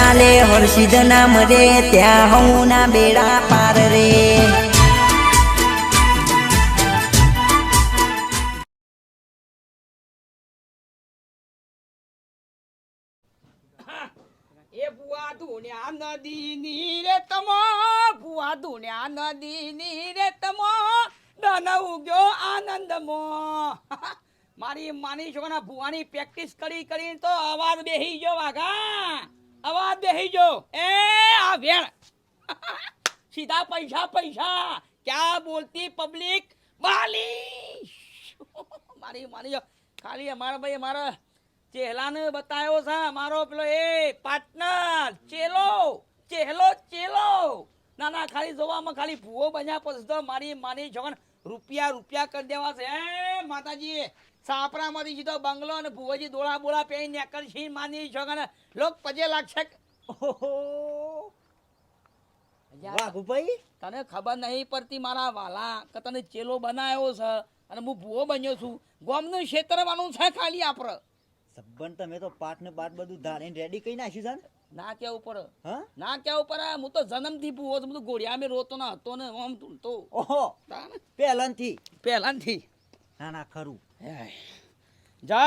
ચાલે હર્ષિદ નામ રે ત્યાં હું ના બેડા પાર રે. ભુવા ધુણ્યા નદીની રે તમો, ભુવા ધુણ્યા નદીની રે મારી માની છોકરા ભુવાની પ્રેક્ટિસ કરી કરી તો અવાજ બેહી ગયો વાઘા. અવાજ બેહી જો એ, આ વેણ. સીધા પૈસા પૈસા. ક્યાં બોલતી પબ્લિક માલી મારી જો. ખાલી અમારા ભાઈ અમારા ચેહલાને બતાવ્યો છે. અમારો પેલો એ પાર્ટનર ચેલો, ચેહલો, ચેલો. ના ના, ખાલી જોવામાં ખાલી ભૂવો બન્યા પછી તો મારી માની છોકન રૂપિયા રૂપિયા કરી દેવા છે. એ માતાજી સાપરામાંથી જીતો બંગલો અને ભુવોજી દોળા બોળા પહેરી નીકળશી માની છોકન લોક પજે લાગશે ઓહો. વાઘુભાઈ તને ખબર નહીં પડતી મારા વાલા કે તને ચેલો બનાવ્યો છે અને હું ભૂવો બન્યો છું. ગોમનું ક્ષેત્રવાનું છે ખાલી આપણે સબ્બન તમે તો પાટ ને પાઠ બધું ધારીને રેડી કરી નાખ્યું છે ના? ક્યાં ઉપર. હા? ના કેવું ઉપર હું તો જન્મથી ભૂવો છું બધું ગોળિયા મેં રોતો ના હતો ને આમ તો ઓહો. પહેલાંથી. પહેલાથી. ના ના ખરું જય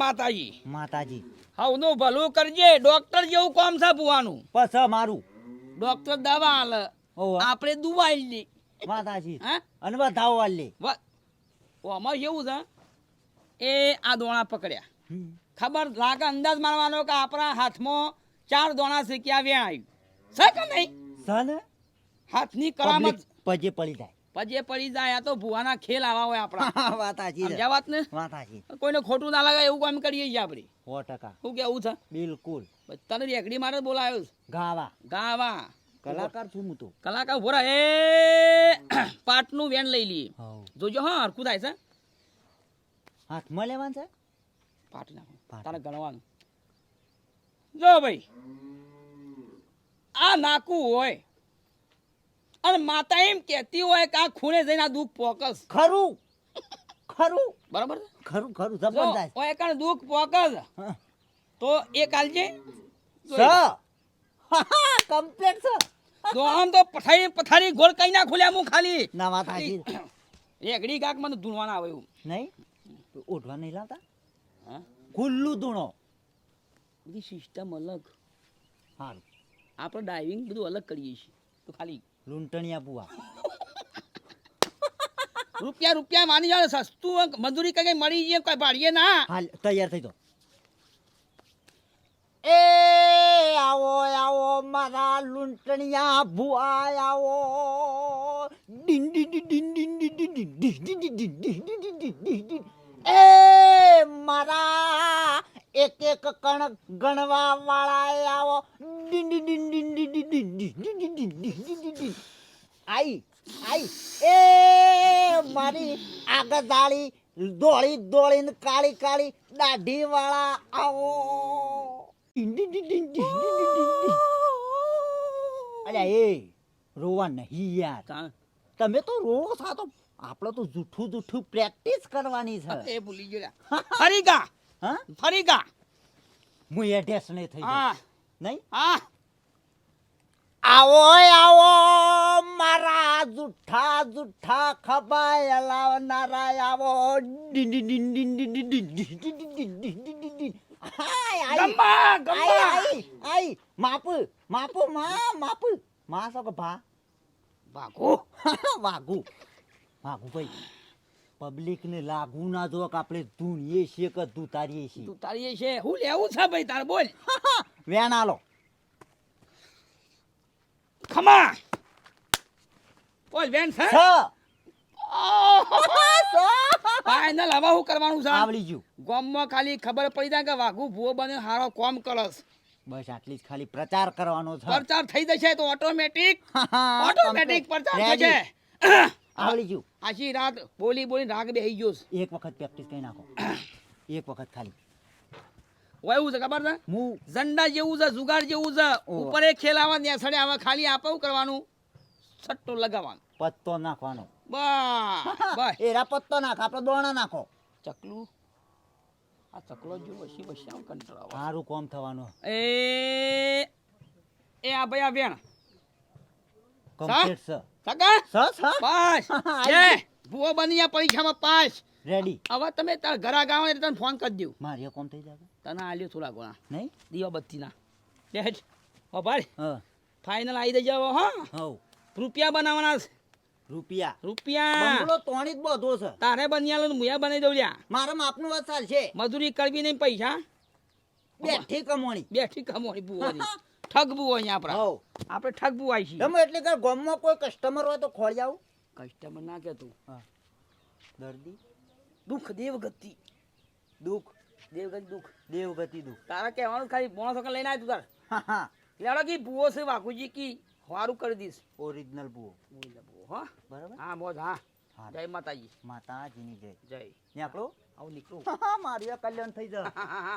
માતાજી. માતાજી. હવનું ભલું કરજે ડોક્ટર જેવું કોમ છે ભૂવાનું. પસ મારું. ડોક્ટર દવા આલે. આપણે દુવાઈ લી. માતાજી. હા? અને બધાઓ વાલી વા આમાં એવું છે? એ આ દોણા પકડ્યા. ખબર? લાગે અંદાજ મારવાનો કે આપણા હાથમાં ચાર દોણા શીખ્યા વ્યા આવ્યું છે કે નહીં? હાથની કરામત. પજે પડી જાય. પજે પડી જાય આ તો ભુવાના ખેલ આવા હોય આપણા. વાત સાચી સમજ્યા વાત ને? માતાજી કોઈને ખોટું ના લાગે એવું કામ કરીએ છીએ આપણે. સો ટકા. શું કેવું છે? બિલકુલ. તને રેકડી મારે બોલાયો ગાવા. ગાવા. કલાકાર છું હું તો. કલાકાર ભોરા એ પાટનું વેન લઈ લઈએ. જોજો હા હરખું થાય છે. હાથમાં લેવાનું છે? પાટ નાખો. તારે ગણવાનું. જો ભાઈ આ નાકું હોય. અને માતા એમ કહેતી હોય કે આ ખૂણે જઈને આ દુઃખ પોકસ. ખરું. ખરું. બરાબર ખરું ખરું જબરદસ્ત. ઓય કણ દુઃખ પોકસ. હા. તો એ કાલજે સ. કમ્પ્લેટ તો આમ તો પથારી પથારી ગોળ કઈ ના ખુલ્યા હું ખાલી. ના માતાજી રેગડી કાક મને ધૂણવાના આવે એવું. નહીં? ઓઢવા નહીં લાવતા? હા? ખુલ્લું ધૂણો. બધી સિસ્ટમ અલગ. સારું આપણે ડાઇવિંગ બધું અલગ કરીએ છીએ. તો ખાલી લૂંટણિયા પુઆ રૂપિયા રૂપિયા માની જાવ સસ્તું મજૂરી કઈ મળી જાય કઈ ભાડીએ ના હાલ તૈયાર થઈ તો એ આવો આવો મારા લૂંટણિયા ભુઆ આવો ડીન ડીન ડીન ડીન ડિન ડિન ડિન ડિન ડિન ડિન ડિન ડિન ડીન એ મારા એક એક કણ ગણવા વાળા આવો આઈ આઈ એ મારી આગદાળી દોળી દોળીને કાળી કાળી દાઢી વાળા આવો અલ્યા એ રોવા નહીં યાર તમે તો રોવો સાતો આપણે તો જૂઠું જૂઠું પ્રેક્ટિસ કરવાની છે એ ભૂલી ગયો ફરી ગા હા ફરી ગા હું એડ્રેસ નહીં થઈ હા નહીં હા આવો આવો મારા જુઠ્ઠા જુઠ્ઠા ખપાય લાવનારા આવો ગમ્બા ગમ્બા આઈ માપુ માપુ મા માપુ મા સકો ભા વાગુ વાગુ વાઘુ ભાઈ પબ્લિક ને લાગુ ના જો કે આપણે ધૂણીએ છીએ કે ધૂતારીએ છીએ. તું તારી છે હું લેવું છે ભાઈ? તાર બોલ. વેણ આલો. ખમા. બોલ વેણ છે? ફાઇનલ હવે હું કરવાનું છે? આવડી ગયું. ગામમાં ખાલી ખબર પડી જાય કે વાઘુ ભૂવો બને હારો કોમ કરસ બસ આટલી જ ખાલી પ્રચાર કરવાનો છે. પ્રચાર થઈ જશે તો ઓટોમેટિક ઓટોમેટિક પ્રચાર. થશે. આવડી ગયું આખી રાત બોલી બોલી રાગ બેહી ગયો. એક વખત પ્રેક્ટિસ કરી નાખો. એક વખત ખાલી. એવું છે ખબર છે? હું ઝંડા જેવું છે જુગાર જેવું છે. ઉપર એક ખેલાવા નેસડે આવા ખાલી આપવું કરવાનું? સટ્ટો લગાવવાનો. પત્તો નાખવાનો. બસ બા એરા પત્તો નાખ આપણે દોણા નાખો. ચકલું? આ ચકલો જો વસી વસી આમ કંટ્રોલ. સારું કોમ થવાનું. એ એ આ ભાઈ આ બેન કમ્પ્લીટ છે કાકા? સ સ પાસ. જે ભૂવો બની પરીક્ષામાં પાસ. રેડી હવે તમે તાર ઘરા ગાવ એટલે તને ફોન કરી દઉં. મારે કોમ થઈ જાય તને આલ્યો થોડા ગોણા નહીં? દીવા બત્તીના. બેઠ. હો ભાઈ. ફાઇનલ આવી દેજો હવે, હા. હવ. રૂપિયા બનાવવાના છે. રૂપિયા. રૂપિયા. બંગલો તોણી જ બધો છે. તારે બની આલો ને મુયા બનાવી દઉં લ્યા. મારા માપનું વાત ચાલશે. મજૂરી કરવી નહીં પૈસા. બેઠી કમોણી. બેઠી કમોણી બુવાની ઠગ હોય અહીંયા આપણા. હવ. આપણે ઠગબુ આવી છીએ. તમે એટલે કે ગામમાં કોઈ કસ્ટમર હોય તો ખોળી આવું. કસ્ટમર ના કહેતું. દર્દી. દુઃખ દેવગતિ. દુઃખ. દેવગતિ દુઃખ. દેવગતિ દુઃખ. તારા કહેવાનું ખાલી પોણસો કે લઈને આવ્યું તાર. હા હા. લેડો કી ભૂવો છે વાઘુજી કી? સારું કરી દઈશ. ઓરિજિનલ બુઓ હા. બરાબર? હા મોજ હા. હા. જય માતાજી. માતાજીની જય. જય. નીકળો આવું નીકળું. મારી કલ્યાણ થઈ જાય.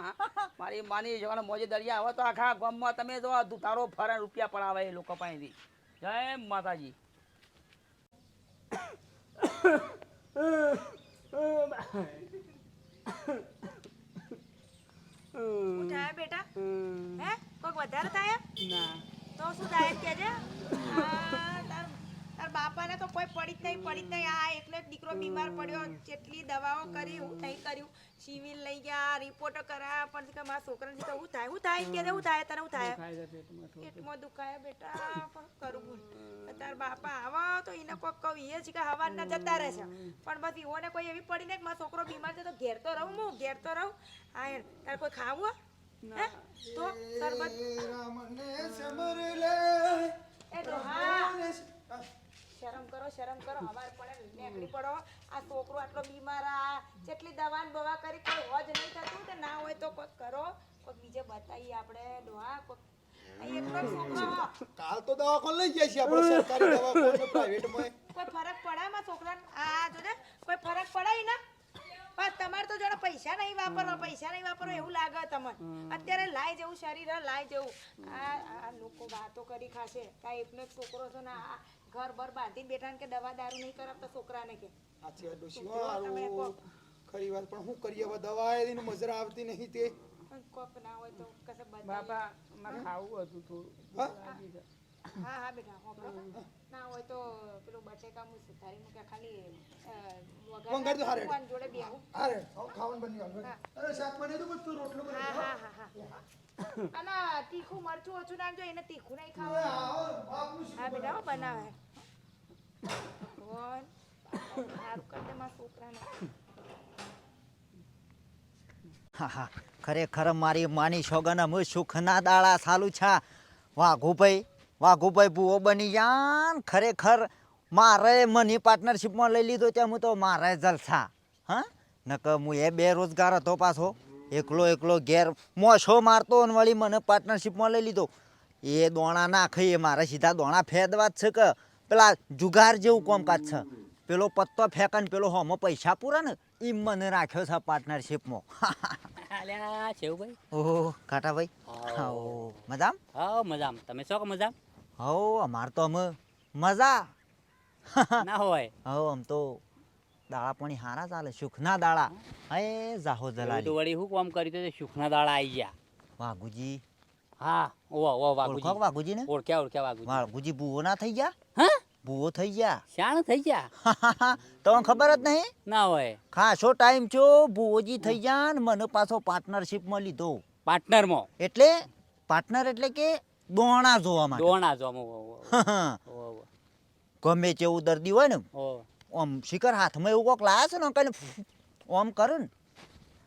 મારી માની જવાનો મોજે દરિયા હવે તો આખા ગામમાં તમે જો દુતારો ફરે રૂપિયા પડાવે એ લોકો પાસેથી. જય માતાજી. બેટા? હે? કોઈક વધારે થાય? ના. તો શું થાય કેજે તાર તાર બાપાને તો કોઈ પડી જ નહીં પડી જ નહીં. આ એકલો દીકરો બીમાર પડ્યો. જેટલી દવાઓ કરી હું નહીં કર્યું. સિવિલ લઈ ગયા રિપોર્ટ કરાયા. પણ કે મારા છોકરાને તો હું થાય હું થાય કે હું થાય તને હું થાય. પેટમાં દુખાય બેટા પણ કરું બોલ તાર બાપા આવો તો એને કોઈ કહું. એ છે કે હવારના જતા રહે છે. પણ બસ ઈવોને કોઈ એવી પડી ને કે મારો છોકરો બીમાર છે તો ઘેર તો રહું હું ઘેર તો રહું. હા તારે કોઈ ખાવું હે? તો સરબત એ ડોહા શરમ કરો શરમ કરો હવાર પડે નીકળી પડો. આ છોકરો આટલો બીમાર આ જેટલી દવા ને બવા કરી કોઈ હોજ નહીં થતું કે ના હોય તો કોઈક કરો. કોઈક બીજે બતાવીએ આપણે ડોહા કોઈક આ એકલો જ છોકરો. કાલ તો દવાખાને લઈ જાય છે આપણે સરકારી દવાખાને પ્રાઇવેટમાં કોઈ ફરક પડે માં છોકરાને આ જોજે કોઈ ફરક પડાય ને? પણ તમારે તો જોડે પૈસા નહીં વાપરવા પૈસા નહીં વાપરો એવું લાગે તમને. અત્યારે લાય જેવું શરીર લાય જેવું. આ આ લોકો વાતો કરી ખાશે. કાંઈ એકનો એક છોકરો છે ને આ ઘર બર બાંધીને બેઠા ને કે દવા દારૂ નહીં કરાવતા છોકરાને કે સાચી વાત ડોશી. હારું ખરી વાત પણ હું કરીએ હવે દવા એની મજરા આવતી નહીં તે કોક ના હોય તો કશે બતાવીએ. બાપા મારે ખાવું હતું થોડું હા? હા હા બેટા. ના હોય તો પેલું બટેકા હું સુધારી મૂકે ખાલી અ, વઘાર વઘાર તો હારે. નાખું અને જોડે બેહું અરે હવે બની અરે શાક બની તો બધું રોટલો બની હા હા હા હા. તીખું મરચું ઓછું નાખજો એને તીખું નહીં ખાવાનું. હા બેટા હો બનાવે? ભગવાન સારું કરી દે મારા છોકરાને. હા હા. ખરેખર મારી માની સોગન અમે સુખના દાડા સાલું છા. વાઘુભાઈ વાઘુભાઈ ભૂવો બની જાન ખરેખર મારે મની પાર્ટનરશિપમાં લઈ લીધો ત્યાં હું તો મારે જલસા હા? નકર હું એ બેરોજગાર હતો પાછો એકલો એકલો ઘેર મોછો મારતો અને વળી મને પાર્ટનરશિપમાં લઈ લીધો. એ દોણા નાખે એ મારે સીધા દોણા ફેદવા જ છે કે પેલા જુગાર જેવું કોમકાજ છે. પેલો પત્તો ફેંકે ને પેલો હોમો પૈસા પૂરા ને એ મને રાખ્યો છે પાર્ટનરશિપમાં ઓહો કાટાભાઈ. મજામ? હા મજામ. તમે શો મજામ? હો અમાર તો અમે મજા. ના હોય. હો આમ તો દાળા પાણી હારા ચાલે સુખના દાળા. હે જાહો તો વળી શું કામ કરી તો સુખના દાળા આવી ગયા. વાઘુજી. હા ઓ ઓ ઓળખો વાઘુજી. વાઘુજી ને ઓળખ્યા ઓળખ્યા વાઘુજી. વાઘુજી ભૂવો ના થઈ ગયા? હા? ભૂવો થઈ ગયા? શાણ થઈ ગયા? તમને ખબર જ નહીં? ના હોય. ખાસો ટાઈમ છો ભૂવોજી થઈ ગયા ને મને પાછો પાર્ટનરશિપમાં લીધો. પાર્ટનરમાં એટલે પાર્ટનર એટલે કે દોણા જોવા માટે. દોણા જો આમ, ઓ, ઓ, ઓ, ઓ, ગમે તેવું દર્દી હોય ને આમ શિખર હાથમાં એવું કોક લાયા છે ને કઈ આમ કરે ને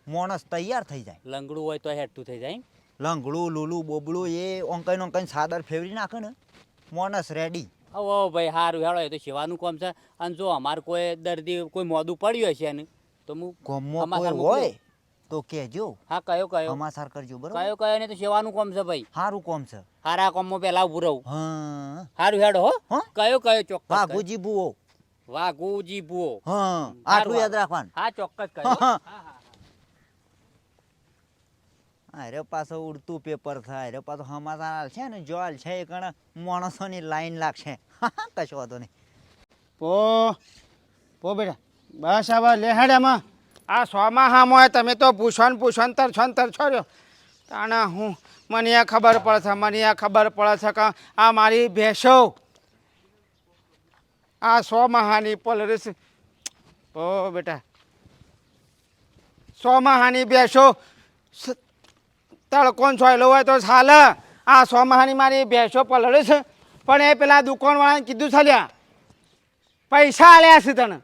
માણસ તૈયાર થઈ જાય. લંગડું હોય તો હેઠું થઈ જાય લંગડું લૂલું બોબડું એ ઓંકાઈ ઓંકાઈ સાદર ફેવરી નાખે ને માણસ રેડી ઓ ઓ ભાઈ સારું હેળો એ તો સેવાનું કામ છે. અને જો અમારે કોઈ દર્દી કોઈ મોદું પડ્યું હશે ને તો હું ગમમાં કોઈ હોય તો કહેજો. હા કયો કયો? અમાસાર કરજો બરાબર? કયો કયો ને તો સેવાનું કામ છે ભાઈ. સારું કોમ છે. હારા કોમો પેલા ઉભું રહું. હા. સારું હેડો હો. કયો કયો ચોક્કસ કયો. વાઘુજી બુઓ. વાઘુજી ભૂવો હા આટલું યાદ રાખવાનું. હા ચોક્કસ કયો. હા. હા. હા અરે પાછો ઉડતું પેપર થાય. અરે પાછો સમાચાર છે ને જોલ છે એ કણ માણસોની લાઈન લાગશે. કશો વાંધો નહીં. પો પો બેટા. બસ આવા લેહાડામાં આ સોમાં હામો તમે તો પૂછો ને પૂછો ને તરછો ને તરછો રહ્યો. તાણા હું મને એ ખબર પડે છે, મને એ ખબર પડે છે કે આ મારી ભેંસો. આ સો મહાની પલરીસ. ઓ બેટા. સો મહાની ભેંસો. તડકોન છોયલો હોય તો ચાલે આ સો મહાની મારી ભેંસો પલરસ. પણ એ પેલા દુકાનવાળાને કીધું ચાલ્યા પૈસા આલ્યા છે તને.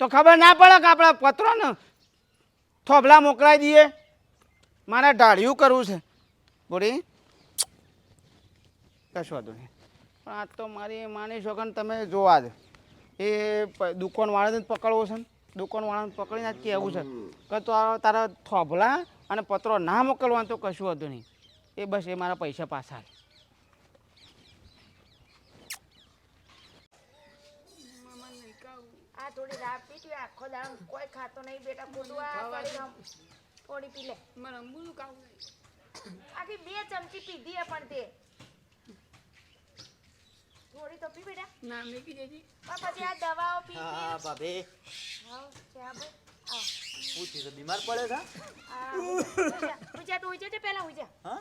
તો ખબર ના પડે કે આપણે પત્રોને થોભલા મોકલાવી દઈએ? મારે ઢાળિયું કરવું છે. બોરી કશું વાંધો નહીં. પણ આ તો મારી માની શકો ને તમે જોવા જ એ દુકાનવાળાને જ પકડવો છે ને. દુકાનવાળાને પકડીને જ કહેવું છે. કે તો તારા થોભલા અને પત્રો ના મોકલવાનું તો કશું હતું નહીં. એ બસ, એ મારા પૈસા પાછા આખો દાડો કોઈ ખાતો નહીં બેટા. થોડી પી લે. મને અંબુલું કાવું આખી બે ચમચી પીધી હે પણ તે થોડી તો પી બેટા. ના મેકી દેજી. પણ પછી આ દવાઓ પી પી હા ભાભી. હા ચા બે પૂછી તો બીમાર પડે છે પૂછ્યા તું ઉજા તે પહેલા ઉજા હા?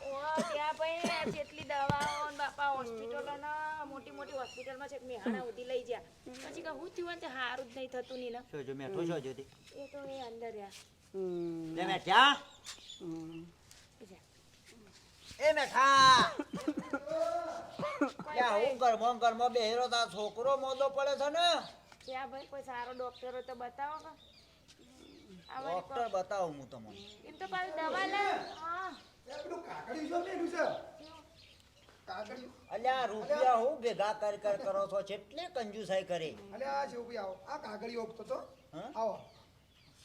ઓ ત્યાં ભાઈ જેટલી દવાઓ બાપા હોસ્પિટલો ના મોટી મોટી હોસ્પિટલમાં છે મેહાણા ઉધી લઈ જા પછી કે હું થયું ને સારું જ નહીં થતું ની ને જો મેઠો છો જોતી એ તો એ અંદર રહ્યા. લે મેઠા એ મેઠા યા હું ઘરમાં ઘરમાં બેહેરો તા છોકરો મોદો પડે છે ને. ત્યાં ભાઈ કોઈ સારો ડોક્ટર હોય તો બતાવો કે ડોક્ટર બતાવું હું તમને. એમ તો પાછું દવા લે. હા. પેલું કાકડી છે ને છે? અલ્યા રૂપિયા હું ભેગા કર કર કરો છો? કેટલી કંજુસાઈ કરી? અલ્યા આ છે આવો. આ કાગળી ઉગતો તો. આવો.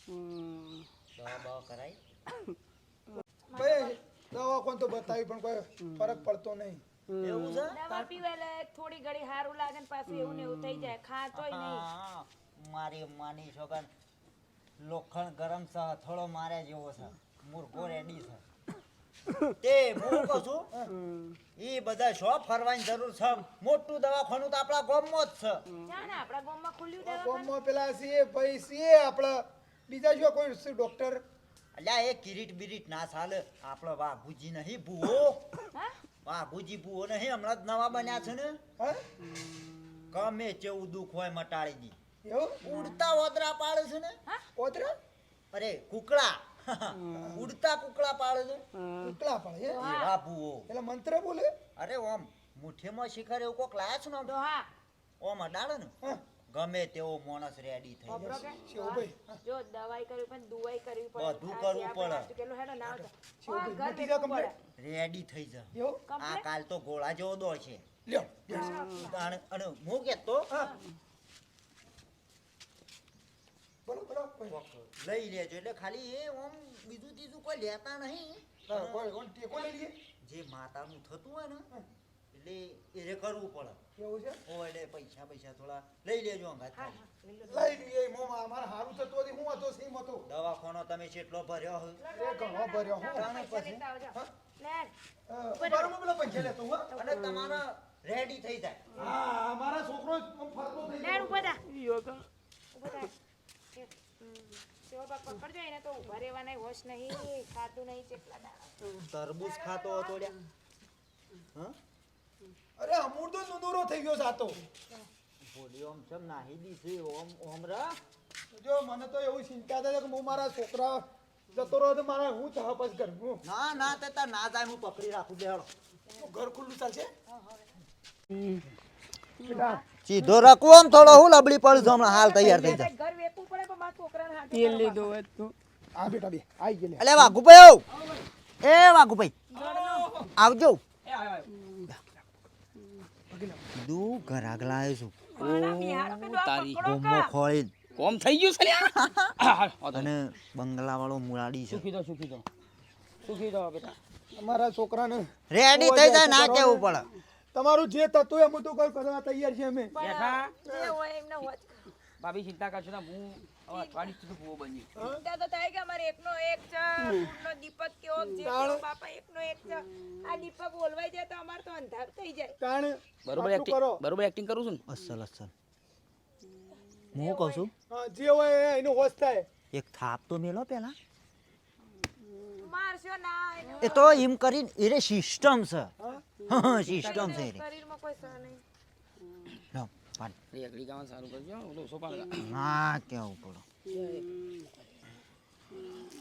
દવા બવા કરાઈ ભાઈ કોણ તો બતાવી પણ કોઈ ફરક પડતો નહીં એવું છે દવા પીવે થોડી ઘડી હારું લાગે ને પાછું એવું ને એવું થઈ જાય ખાતોય નહીં મારી માની છોકન લોખંડ ગરમ છે થોડો મારે જેવો છે મુરઘો રેડી છે તે હું કહું છું એ બધા શો ફરવાની જરૂર છે મોટું દવાખાનું તો આપણા ગામમાં જ છે આપણા ગામમાં ખુલ્યું દવાખાનું. ગામમાં પેલા સીએ ભાઈ સીએ આપણા બીજા જો કોઈ શું ડોક્ટર અલ્યા એ કિરીટ બિરીટ ના ચાલે. આપણો બાબુજી નહીં ભૂવો. બાબુજી ભૂવો નહીં હમણાં જ નવા બન્યા છે ને. ગમે તેવું દુઃખ હોય મટાડી દી. એવું? ઉડતા ઓદરા પાડે છે ને. ઓદરા? અરે કુકડા ઉડતા કુકડા પાડે છે. કુકડા પાડે? એવા ભૂવો. એટલે મંત્ર બોલે? અરે ઓમ મુઠ્ઠીમાં શિખર એવું કોક લાયા છે ને ઓમ અડાડે ને. હા. ગમે તેવો માણસ રેડી થઈ શિવભાઈ જો દવાઈ કરવી પણ દુવાઈ કરવી પડે. બધું કરવું પડે. કેટલું હેડો ના આવતા. રેડી થઈ જા. આ કાલ તો ગોળા જેવો દો છે. લ્યો. અને અને હું કહેતો બોલો બોલો લઈ લેજો. એટલે ખાલી એ ઓમ બીજું ત્રીજું કોઈ લેતા નહીં. જે માતાનું થતું હોય ને એટલે એને કરવું પડે. કેવું છે? ઓ એટલે પૈસા પૈસા થોડા લઈ લેજો અંગાત હા, લઈ લઈએ મોમાં અમારે હારું થતો હતી હું હતો સીમ હતો. દવાખાનો તમે કેટલો ભર્યો હો એ ઘણો ભર્યો હું. તાણે પછી. લે. બરાબર પેલો પૈસા લેતો હું. અને તમારા રેડી થઈ જાય. હા અમારા છોકરો ફરતો થઈ જાય ઊભો થા. ઊભો થા. એ, હમ. સેવા બાપ પકડજો એને તો ઊભા નહીં ખાતું હતો હા? અરે અમૂળ તો સુંદરો થઈ ગયો સાતો. બોલ્યો આમ ચમ નાહી દીધી ઓમ ઓમ રા જો મને તો એવું ચિંતા થાય કે હું મારા છોકરા જતો રહ્યો તો મારા હું ચા પછી કરવું ના ના તે તાર ના જાય હું પકડી રાખું બેહડો ઘર ખુલ્લું ચાલશે? સીધો રાખું આમ થોડો હું લબડી પડું છું હમણાં હાલ તૈયાર થઈ જાય ઘર વેચવું પડે પણ મારા છોકરાને હાથે તેલ લીધો હોય તું. આ બેટા બે. આઈ ગયેલે. અલે વાઘુભાઈ આવ. એ વાઘુભાઈ આવજો. એ આયો, દુ ઘર આગળ આવ્યો છું. તારી ગોમો ખોળી. કોમ થઈ ગયું છે અને બંગલા વાળો મુરાડી છે. સુખી દો સુખી દો સુખી દો બેટા. મારા છોકરાને રેડી થઈ જાય ના કેવું પડે? તમારું જે થતું એમ બધું કોઈ કરવા તૈયાર છે અમે. ભાભી ચિંતા કરશો ના હું અઠવાડિયું સુધી ભૂવો બની. ચિંતા તો થાય કે અમારે એકનો એક છે દીપક કેવો જે બાપા એકનો એક છે. આ દીપક ઓલવાઈ જાય તો અમારે તો અંધાર થઈ જાય. કારણ બરોબર એક્ટિંગ બરોબર એક્ટિંગ કરું છું ને? અસલ અસલ. હું કહું છું? જે હોય એનો હોશ થાય. એક થાપ તો મેલો પેલા. એ તો એમ કરીને એ સિસ્ટમ છે. સિસ્ટમ છે એ સારું કરજો ઓલો ના કેવું પડો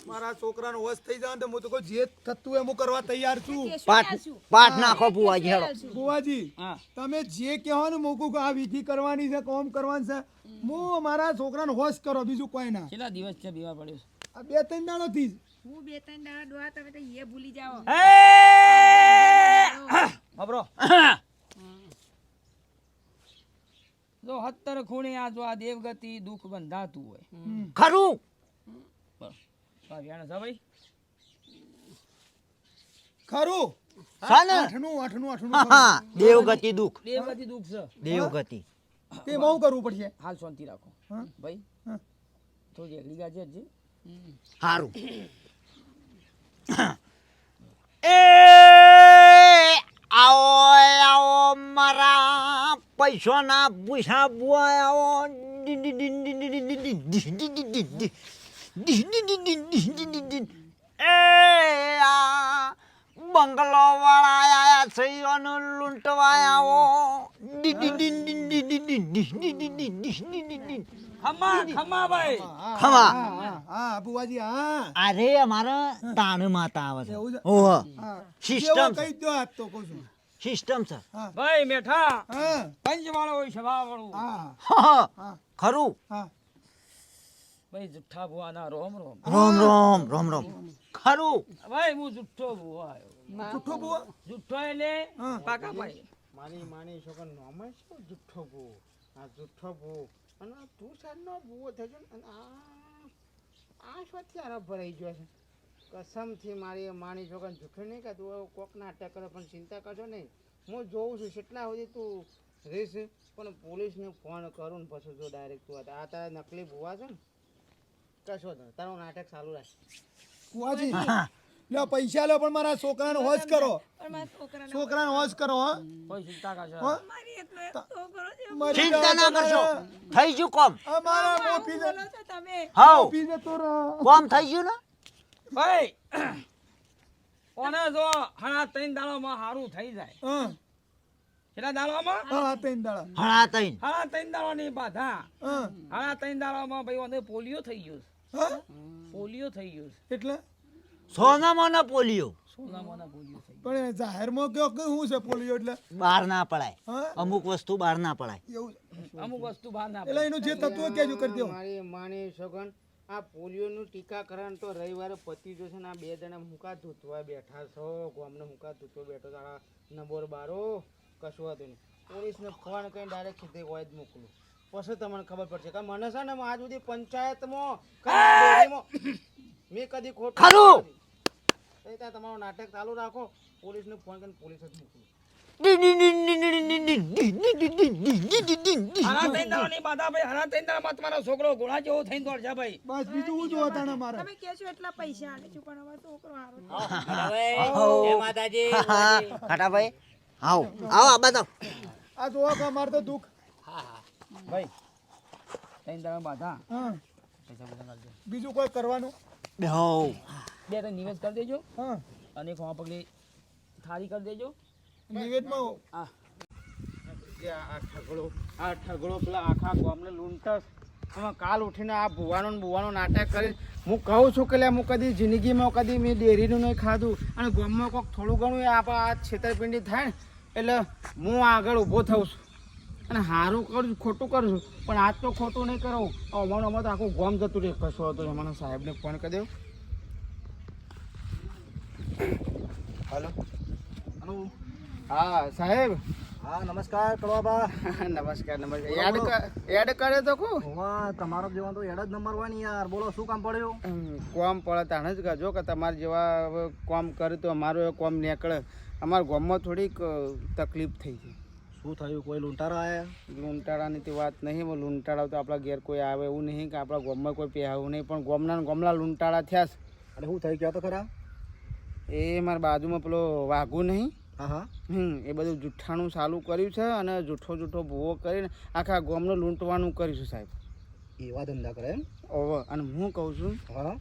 મારા છોકરાનો હોશ થઈ જાય તો હું તો કહું જે થતું હોય હું કરવા તૈયાર છું પાઠ પાઠ નાખો બુવાજી હેડો બુવાજી તમે જે કહો ને મૂકું કે આ વિધિ કરવાની છે કોમ કરવાની છે હું મારા છોકરાનો હોશ કરો બીજું કોઈ ના કેટલા દિવસ છે બીવા પડ્યો છે? આ બે ત્રણ દાડો થી જ હું બે ત્રણ દાડા ડોહા તમે તો એ ભૂલી જાઓ જો હત્તર ખૂણે આ જો આ દેવગતિ દુઃખ બંધાતું હોય. ખરું. આ વ્યાણ છે ભાઈ. ખરું. આઠનું આઠનું આઠનું હા, હા. દેવગતિ દુઃખ. દેવગતિ દુઃખ છે. દેવગતિ. તે બહુ કરવું પડશે. હાલ શાંતિ રાખો? ભાઈ. થોડી રેકડી ગાજે જ સારું એ આવો આવો, મારા પૈસોના પૂછા બોય આવો. એ, આ બંગલો વાળા આયા છે, અને લૂંટવા આવો. ખમા ખમા ભાઈ. ખમા હા બુવાજી હા અરે અમારા તાણ માતા આવે છે. ઓહો. સિસ્ટમ કઈ દો આ તો કહું છું. સિસ્ટમ છે. ભાઈ મેઠા. પંચ વાળો હોય સભા વાળો હા ખરું. ભાઈ જુઠ્ઠા ભુવાના રોમ રોમ. રોમ રોમ રોમ રોમ ખરું. ભાઈ હું જુઠ્ઠો ભુવા આ જુઠ્ઠો ભુ અને તું સારનો ભૂવો થજો ને અને આ આ અત્યારે ત્યારે ભરાઈ ગયો છે? કસમથી મારી માણી છોકરાને જુઠ્ઠો નહીં કે તું કોકના નાટક કરે પણ ચિંતા કરજો નહીં. હું જોઉં છું કેટલા સુધી તું રહીશ? પણ પોલીસને ફોન કરું ને પછી જો ડાયરેક્ટ તું આ તારા નકલી ભૂવા છે ને? કશો. તારું નાટક ચાલુ રાખ. લ્યો પૈસા લો પણ મારા છોકરાને હોશ કરો. છોકરાને છોકરાનો હોશ કરો. હા. કોઈ ચિંતા કરશો હા? મારી એકલો છોકરો છે. ચિંતા ના જાય તો કરશો. થઈ ગયું કોમ. અમારા મોફી બોલો તમે. હાઉ મોફી જતો રહો. કોમ થઈ ગયું ને? ભાઈ ઓને જો હણા ત્રણ દાડામાં સારું થઈ જાય? હા. કેટલા દાડામાં? હણા ત્રણ દાડા. હણા ત્રણ. હણા ત્રણ દાડાની બાધા હા. હણા ત્રણ દાડામાં ભાઈ ઓને પોલિયો થઈ ગયો છે. પોલિયો થઈ ગયો એટલે? સોનામાં ના પોલિયો. સોનામાંના પોલિયો પણ જાહેરમાં કયો કે શું છે પોલિયો એટલે? બહાર ના પડાય. અમુક વસ્તુ બહાર ના પડાય. એવું ગયો અમુક વસ્તુ બહાર ના એટલે એનું જે તત્વ કેજો કરી દો. મારી માની સગન આ પોલિયોનું ટીકાકરણ તો રવિવારે પતી જશે ને આ બે જણા મુકા ધૂતવા બેઠા છો. ગામને મુકા ધૂતવા બેઠો તારા નંબર બારો કશું હતું નહીં પોલીસને ફોન કરીને ડાયરેક્ટ સીધે કોઈ જ મોકલું. પછી તમને ખબર પડશે કે મને છે ને આજ સુધી પંચાયતમાં મેં કદી ખોટ તો તમારું નાટક ચાલુ રાખો પોલીસને ફોન કરીને પોલીસ જ મોકલું. બીજું હા. હા ભાઈ. બીજું કોઈ કરવાનું? બે ત્રણ નિવેદ કરી દેજો. હા. અને એક હોવા પગલી થાળી કરી દેજો. નિવેદમાં હા. આ ઠગડો આ ઠગડો પેલા આખા ગામને લૂંટસ. એમાં કાલ ઉઠીને આ ભુવાનો ને ભુવાનો નાટક કરી. હું કહું છું કે લે હું કદી જિંદગીમાં કદી મેં ડેરીનું નહીં ખાધું. અને ગામમાં કોઈક થોડું ઘણું આપણે આ છેતરપિંડી થાય ને એટલે હું આગળ ઊભો થઉં છું. અને સારું કરું છું ખોટું કરું છું. પણ આજ તો ખોટું નહીં કરું અમારું અમારું તો આખું ગામ જતું રહે. કશું હતું અમારા સાહેબને ફોન કરી દઉં. હાલો. હલો. હા સાહેબ. હા નમસ્કાર કડવાબા નમસ્કાર નમસ્કાર. યાદ યાદ કરે તો કહું? વાહ તમારો જેવા તો એડ જ નંબર હોય ને યાર. બોલો શું કામ પડ્યું કોમ પડે તાણે જ કરજો કે તમારે જેવા કોમ કરે તો અમારું કોમ નીકળે. અમારા ગામમાં થોડીક તકલીફ થઈ છે. શું થયું? કોઈ લૂંટારા આવ્યા લૂંટાડાની તે વાત નહીં પણ લૂંટાડા તો આપણા ઘેર કોઈ આવે એવું નહીં કે આપણા ગામમાં કોઈ પહેરાવું નહીં. પણ ગામના ગામલા લૂંટાડા થયા છે. અને શું થઈ? ગયા તો ખરા. એ મારા બાજુમાં પેલો વાઘુ નહીં? હમ એ બધું જુઠ્ઠાણું ચાલુ કર્યું છે અને જૂઠો જૂઠો ભૂવો કરીને આખા ગોમનું લૂંટવાનું કર્યું છે સાહેબ. એવા ધંધા કરે એમ? ઓવે અને હું કહું છું હા.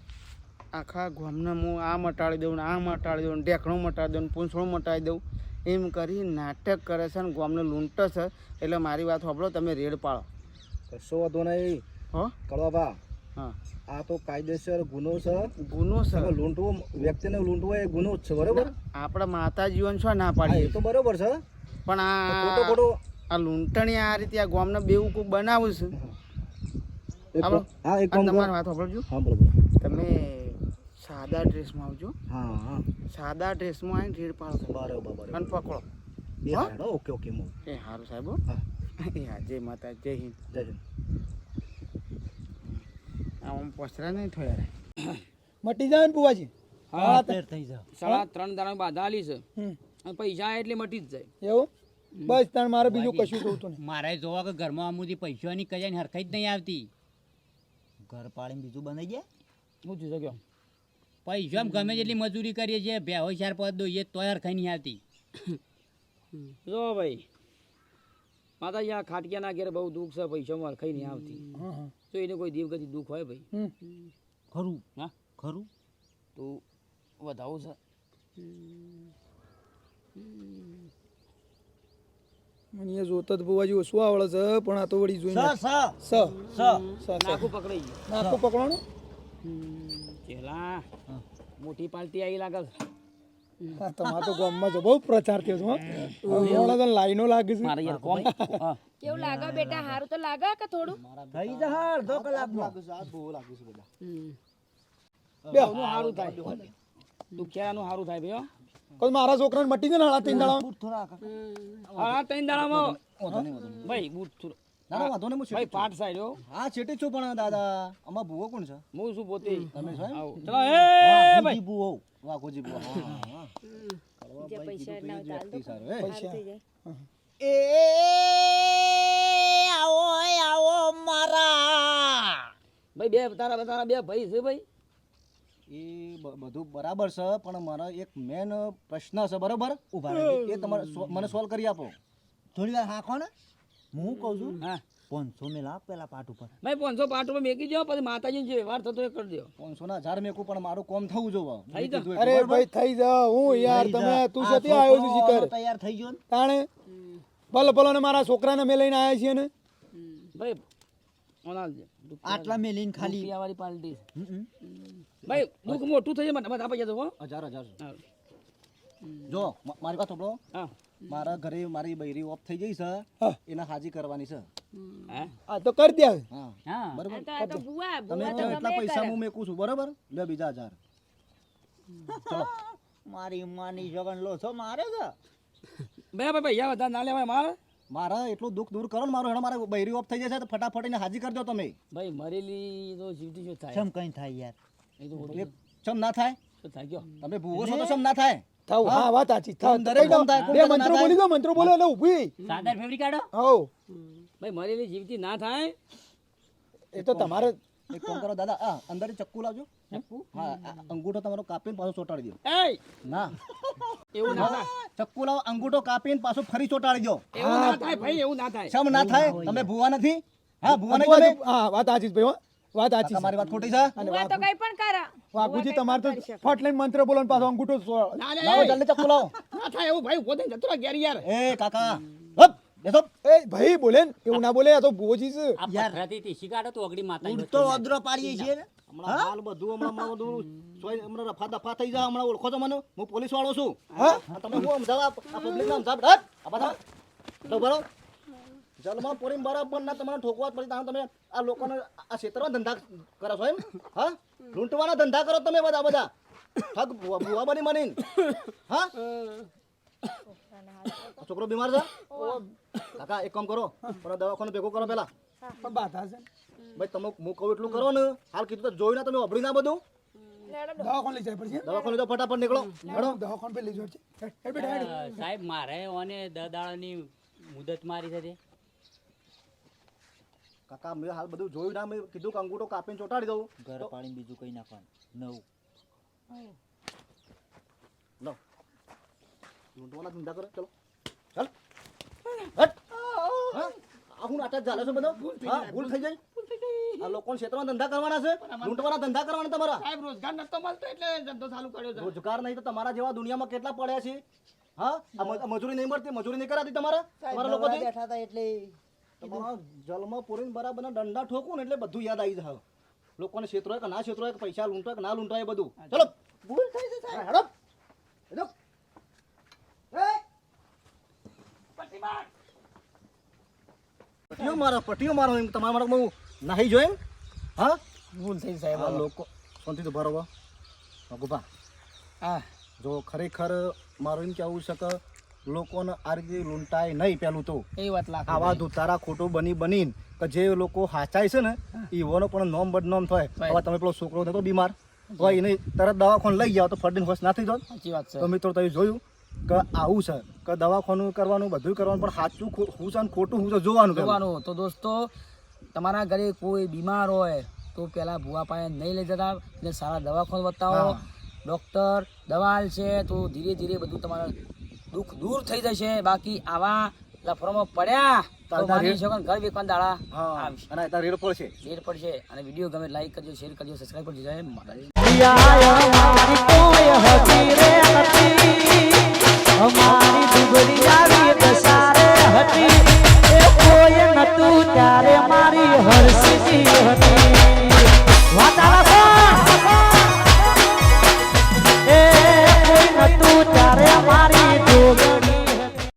આખા ગોમને હું આ મટાડી દઉં આ મટાડી દઉં ઢેકણું મટાડી દઉં પૂંછણું મટાડી દઉં. એમ કરી નાટક કરે છે ને ગોમને લૂંટે છે. એટલે મારી વાત સાંભળો તમે રેડ પાડો. કશો વાંધો નહીં. હા? કળવા આ તો કાયદેસર ગુનો છે. ગુનો છે. લૂંટવો વ્યક્તિને લૂંટવો એ ગુનો જ છે બરોબર? આપણે માતાજીઓને છો ના પાડીએ એ તો બરોબર છે. પણ આ ખોટો આ લૂંટણી આ રીતે આ ગામને બેવું કોક બનાવું છે? હા એક તમારી વાત સાંભળજો. હા બોલો તમે સાદા ડ્રેસમાં આવજો. હા હા. સાદા ડ્રેસમાં આવીને રેડ પાડો બરોબર બરોબર. અને પકડો? ઓકે ઓકે મો એ સારું સાહેબ એ હા જય માતા જય હિન્દ. જય હિન્દ. આમ પસરા નહીં થયા મટી જાય ને બુવાજી? હા થઈ જાવ સાડા ત્રણ દાડા બાધા આલી છે અને પૈસા એટલે મટી જ જાય. એવું? બસ તાર મારે બીજું કશું જોતું નહીં. મારે જોવા કે ઘરમાં અમુથી પૈસાની કજાની હરખાઈ જ નહીં આવતી. ઘર પાડીને બીજું બનાવી જાય હું જોઈ શક્યો પૈસા ગમે જેટલી મજૂરી કરીએ છીએ બે હોય ચાર પાંચ દોઈએ તોય હરખાઈ નહીં આવતી. જો ભાઈ માતાજી આ ખાટકિયાના ઘેર બહુ દુઃખ છે પૈસામાં હરખાઈ નહીં આવતી. તો એને કોઈ દીવગતિ દુઃખ હોય ભાઈ. ખરું. હા? ખરું. તો વધાવું છે. મને એ જોતા જ બુવાજી ઓછું આવડે છે પણ આ તો વળી જોઈને સ સ. સ. સ નાખું પકડાઈ ગયું. નાખું પકડવાનું? ચેલા. મોટી પાલટી આવી લાગે તમારે તો ગામમાં જો બહુ પ્રચાર થયો છે. હમણાં તો લાઈનો લાગે છે. મારે યાર કોમ કેવું લાગે બેટા? સારું તો લાગે કે થોડું? થઈ જા દો કલાક લાગે છે આ બહુ લાગે છે બધા બે. હું હારું થાય. દુખિયાનું હારું થાય ભાઈ કોઈ મારા છોકરાને મટી જાય ને હાડા ત્રણ દાડા હા ત્રણ દાડામાં. ભાઈ બૂટ થોડું ના ના વાંધો નહીં ભાઈ પાઠ સાહેબ હા છેટી છું પણ દાદા. અમાર ભૂવો કોણ છે? હું શું પોતે. તમે છો ચલો એ ભાઈ. ભૂવો. વાઘોજી ભૂવો. હા હા પૈસા ના એ આવો આવો મારા. ભાઈ બે તારા તારા બે ભાઈ છે ભાઈ. એ બ- બધું બરાબર છે પણ મારો એક મેન પ્રશ્ન છે બરોબર? ઊભા રહી. એ તમારે મને સોલ્વ કરી આપો. થોડી વાર હાંખો ને? હું કહું છું હા. પાંચસો મેલા પેલા પાટ ઉપર. ભાઈ પાંચસો પાટ ઉપર મેકી દો પછી માતાજી જે વ્યવહાર થતો એ કરી દો પાંચસો ના હજાર મેકું પણ મારું કોમ થવું જોવા. થઈ જા. અરે ભાઈ થઈ જા હું યાર તમે તું સતી આવ્યો છું તૈયાર થઈ ગયો ને. તાણે? ભલે ભલે ને મારા છોકરાને મેં લઈને આવ્યા છીએ ને. ભાઈ આટલા મેલીને રૂપિયાવાળી પાલટી. છે. ભાઈ દુઃખ મોટું થઈ જાય મને બધા પૈસા તો હજાર હજાર. જો મારી વાત સાંભળો. હા. મારા ઘરે મારી બૈરી ઓફ થઈ ગઈ છે. એને હાજી કરવાની છે. હા? તો કરી દે હા. હા બરોબર. આ તો આ તો ભૂવા તમે તો એટલા પૈસા. હું મેકું છું બરોબર? લે બીજા હજાર. ચલો. મારી માની જગન લો છો મારે છે? ભાઈ ભાઈ પૈસા વધારે ના લેવાય મારે. મારા એટલું દુઃખ દૂર કરો ને મારું હેડો મારે બૈરી ઓફ થઈ જશે તો ફટાફટ એને હાજી કરજો તમે. ભાઈ મરેલી તો જીવતી શું થાય? ચમ કઈ થાય યાર? એ તો ચમ ના થાય? તો થાય ગયો તમે ભૂવો છો તો ચમ ના થાય? થાવ હા. વાત સાચી થાવ. દરેક બે મંત્રો બોલી દો મંત્રો બોલો એટલે ઊભી. સાદર ફેવરી કાઢો. હો ભાઈ મરેલી જીવતી ના થાય. એ તો તમારે એક કામ કરો દાદા. આ અંદર ચક્કુ લાવજો. હા આ અંગૂઠો તમારો કાપીને પાછો ચોટાડી દો. એ ના. એવું ના થાય. ચક્કુ લાવો અંગૂઠો કાપીને પાછો ફરી ચોટાડી દો. એવું ના થાય ભાઈ એવું ના થાય. સમ ના થાય? તમે ભૂવા નથી? હા ભૂવા નહીં હા વાત સાચી ભાઈ હો. વાત સાચી છે. તમારી વાત ખોટી છે? ભૂવા તો કઈ પણ કરા. વાઘુજી તમારે તો ફટ લઈને મંત્ર બોલો ને પાછો અંગૂઠો સો- ના લે લાવો જલ્દી ચક્કુ લાવો. ના થાય એવું ભાઈ પોતે જતો રહે ઘેર યાર. એ કાકા હપ બેસો. એ ભાઈ બોલે ને એવું ના બોલે આ તો ભુવોજી છે. આ પથરાથી તીસી શિકાડો તો ઓગળી માતા ઉડતો અદ્રો પાડીએ છીએ ને. હમણાં હાલ બધું હમણાં મારું બધું સોય હમણાં રફા દફા થઈ જાય હમણાં ઓળખો છો મને. હું પોલીસ વાળો છું. હા? આ તમે હું સમજાવ? આ પબ્લિક ને સમજાવ? હટ આ બધા. લો બરો જલમાં પોરીને બરાબર ના તમારે ઠોકવા તાણ તમે આ લોકોને આ ક્ષેત્રમાં ધંધા કરો છો એમ? હા? લૂંટવાના ધંધા કરો તમે બધા બધા. ઠગ ભુવા બની મનીન હા? છોકરો બીમાર છે? કાકા એક કામ કરો પણ દવાખાનું ભેગું કરો પેલા. બાધા છે. ભાઈ તમે હું કહું એટલું કરો ને. હાલ કીધું તો જોયું ના તમે અભળી ના બધું. દવાખાને લઈ જાય પડશે દવાખાનું તો ફટાફટ નીકળો. દવાખાને લઈ જાય સાહેબ મારે ઓને દાડાની મુદત મારી છે તે. કાકા મેં હાલ બધું જોયું ના મેં કીધું કે અંગૂઠો કાપીને ચોટાડી દઉં. ઘર પાણી બીજું કઈ નાખવાનું. નવું. લો. લૂંટવાના ધંધા કરો. ચલો. ચાલ. હટ. હું? નાટક ચાલે છે બધો? હા ભૂલ થઈ જાય આ લોકો ક્ષેત્રમાં ધંધા કરવાના છે? લૂંટવાના ધંધા કરવાના તમારા? સાહેબ રોજગાર નતો મળતો એટલે ધંધો ચાલુ કર્યો છે. રોજગાર નહીં તો તમારા જેવા દુનિયામાં કેટલા પડ્યા છે? હા? મજૂરી નહીં મળતી મજૂરી નહીં કરાતી તમારા? તમારા લોકો બેઠા હતા એટલે તમારા જલમાં પૂરીને બરાબરના દંડા ઠોકું ને એટલે બધું યાદ આવી જાય લોકોને ક્ષેત્રો કે ના ક્ષેત્રો કે પૈસા લૂંટો કે ના લૂંટો એ બધું. ચલો. ભૂલ થઈ છે સાહેબ. હડપ હેડો. પટીઓ મારો પટીઓ મારો એમ તમારા માટે હું નાહી જોઈ એમ? હા? ભૂલ થઈ સાહેબ આ લોકો. શાંતિ તો બરોબર ભગુભા હા. જો ખરેખર મારું એમ કહેવું છે કે લોકોને આ રીતે લૂંટાય નહીં પેલું તો. એ વાત લાખ આવા ધુતારા ખોટું બની બનીને કે જે લોકો હાચાય છે ને ઈવોનો પણ નોમ બદનામ થાય. હવે તમે પેલો છોકરો થતો બીમાર. તો એને તરત દવાખાન લઈ જાઓ તો ફટીને હોશ ના થઈ જાવ સાચી વાત છે. તો મિત્રો તમે જોયું કે આવું છે કે દવાખાનું કરવાનું બધું કરવાનું પણ સાચું હું છે ખોટું હું છે જોવાનું. જોવાનું. તો દોસ્તો તમારા ઘરે કોઈ બીમાર હોય તો પેલા ભૂવા પાસે નહીં લઈ જતા. ને સારા દવાખાનું બતાવો. ડૉક્ટર ડોક્ટર દવાલ છે તો ધીરે ધીરે બધું તમારા દુઃખ દૂર થઈ જશે. બાકી આવા લફરોમાં પડ્યા ઘર વેકવાન દાડા આવશે અને વીડિયો ગમે લાઈક કરજો શેર કરજો અમારી